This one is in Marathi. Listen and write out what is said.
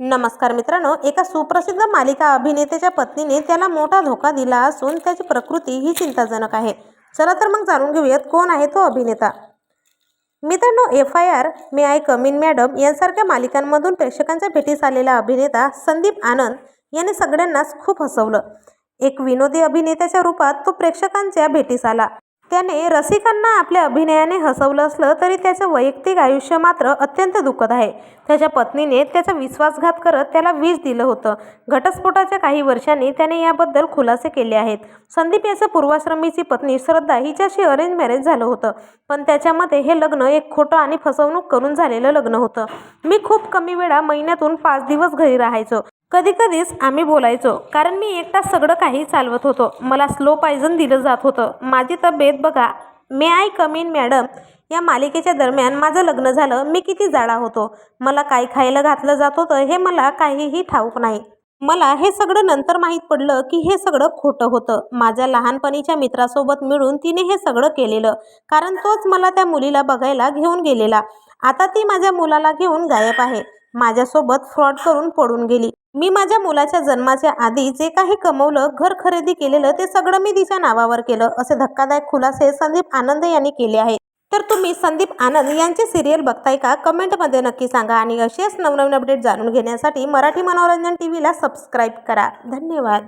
नमस्कार मित्रांनो एका सुप्रसिद्ध मालिका अभिनेत्याच्या पत्नीने त्याला मोठा धोका दिला असून त्याची प्रकृती ही चिंताजनक आहे. चला तर मग जाणून घेऊयात कोण आहे तो अभिनेता. मित्रांनो F I R may I come in madam यांसारख्या मालिकांमधून प्रेक्षकांच्या भेटीस आलेला अभिनेता संदीप आनंद याने सगळ्यांनाच खूप हसवलं. एक विनोदी अभिनेत्याच्या रूपात तो प्रेक्षकांच्या भेटीस आला. त्याने रसिकांना आपल्या अभिनयाने हसवलं असलं तरी त्याचं वैयक्तिक आयुष्य मात्र अत्यंत दुःखद आहे. त्याच्या पत्नीने त्याचा विश्वासघात करत त्याला विष दिलं होतं. घटस्फोटाच्या काही वर्षांनी त्याने याबद्दल खुलासे केले आहेत. संदीप याच्या पूर्वाश्रमीची पत्नी श्रद्धा हिच्याशी अरेंज मॅरेज झालं होतं. पण त्याच्यामध्ये हे लग्न एक खोटं आणि फसवणूक करून झालेलं लग्न होतं. मी खूप कमी वेळा महिन्यातून पाच दिवस घरी राहायचो. कधी कधीच आम्ही बोलायचो कारण मी एकटा सगळं काही चालवत होतो. मला स्लो पायझन दिलं जात होतं. माझी तब्येत बघा. May I come in madam या मालिकेच्या दरम्यान माझं लग्न झालं. मी किती जाडा होतो. मला काय खायला घातलं जात होतं हे मला काहीही ठाऊक नाही. मला हे सगळं नंतर माहीत पडलं की हे सगळं खोटं होतं. माझ्या लहानपणीच्या मित्रासोबत मिळून तिने हे सगळं केलेलं कारण तोच मला त्या मुलीला बघायला घेऊन गेलेला. आता ती माझ्या मुलाला घेऊन गायब आहे. माझ्यासोबत फ्रॉड करून पडून गेली. मी माझ्या मुलाच्या जन्माच्या आधी जे काही कमवलं घर खरेदी केलेलं ते सगळं मी तिच्या नावावर केलं असे धक्कादायक खुलासे संदीप आनंद यांनी केले आहे तर तुम्ही संदीप आनंद यांचे सिरियल बघताय का? कमेंटमध्ये नक्की सांगा आणि असेच नवनवीन अपडेट जाणून घेण्यासाठी मराठी मनोरंजन टी व्हीला सबस्क्राईब करा. धन्यवाद.